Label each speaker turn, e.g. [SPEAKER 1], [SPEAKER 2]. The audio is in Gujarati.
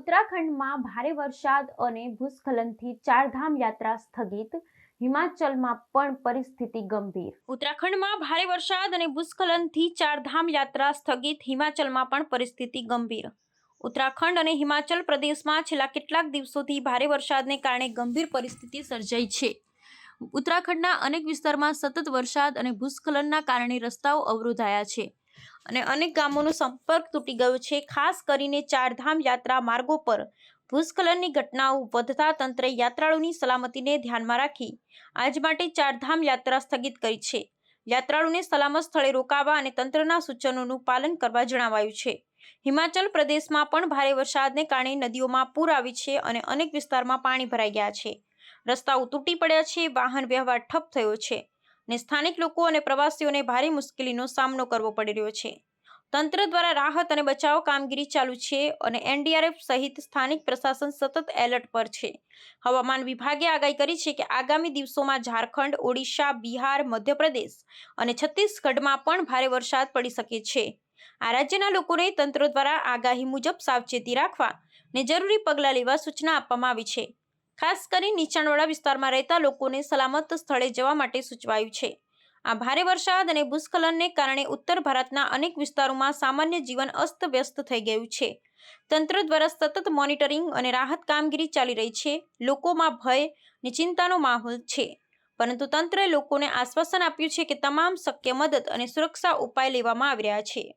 [SPEAKER 1] ઉત્તરાખંડમાં ભારે વરસાદ અને ભૂસ્ખલનથી ચારધામ યાત્રા સ્થગિત. હિમાચલમાં પણ પરિસ્થિતિ ગંભીર. ઉત્તરાખંડમાં ભારે વરસાદ અને ભૂસ્ખલનથી ચારધામ યાત્રા સ્થગિત. હિમાચલમાં પણ પરિસ્થિતિ ગંભીર. ઉત્તરાખંડ અને હિમાચલ પ્રદેશમાં છેલ્લા કેટલાક દિવસોથી ભારે વરસાદને કારણે ગંભીર પરિસ્થિતિ સર્જાઈ છે. ઉત્તરાખંડના અનેક વિસ્તારમાં સતત વરસાદ અને ભૂસ્ખલનના કારણે રસ્તાઓ અવરોધાયા છે. અને અનેક ગામોનો સંપર્ક તૂટી ગયો છે. ખાસ કરીને ચારધામ યાત્રા માર્ગો પર ભૂસ્ખલનની ઘટનાઓ વધતા તંત્રે યાત્રાળુની સલામતીને ધ્યાનમાં રાખી આજ માટે ચારધામ યાત્રા સ્થગિત કરી છે. યાત્રાળુને સલામત સ્થળે રોકાવા અને તંત્રના સૂચનોનું પાલન કરવા જણાવાયું છે. હિમાચલ પ્રદેશમાં પણ ભારે વરસાદને કારણે નદીઓમાં પૂર આવી છે અને અનેક વિસ્તારમાં પાણી ભરાઈ ગયા છે. રસ્તાઓ તૂટી પડ્યા છે. વાહન વ્યવહાર ઠપ થયો છે. ને સ્થાનિક લોકો અને પ્રવાસીઓને ભારે મુશ્કેલીનો સામનો કરવો પડી રહ્યો છે. તંત્ર દ્વારા રાહત અને બચાવ કામગીરી ચાલુ છે અને એનડીઆરએફ સહિત સ્થાનિક પ્રશાસન સતત એલર્ટ પર છે. હવામાન વિભાગે આગાહી કરી છે કે આગામી દિવસોમાં ઝારખંડ, ઓડિશા, બિહાર, મધ્યપ્રદેશ અને છત્તીસગઢમાં પણ ભારે વરસાદ પડી શકે છે. આ રાજ્યના લોકોને તંત્ર દ્વારા આગાહી મુજબ સાવચેતી રાખવા ને જરૂરી પગલાં લેવા સૂચના આપવામાં આવી છે. ખાસ કરી નીચાણવાળા વિસ્તારમાં રહેતા લોકોને સલામત સ્થળે જવા માટે સૂચવાયું છે. આ ભારે વરસાદ અને ભૂસ્ખલનને કારણે ઉત્તર ભારતના અનેક વિસ્તારોમાં સામાન્ય જીવન અસ્તવ્યસ્ત થઈ ગયું છે. તંત્ર દ્વારા સતત મોનિટરિંગ અને રાહત કામગીરી ચાલી રહી છે. લોકોમાં ભય અને ચિંતાનો માહોલ છે. પરંતુ તંત્રએ લોકોને આશ્વાસન આપ્યું છે કે તમામ શક્ય મદદ અને સુરક્ષા ઉપાય લેવામાં આવી રહ્યા છે.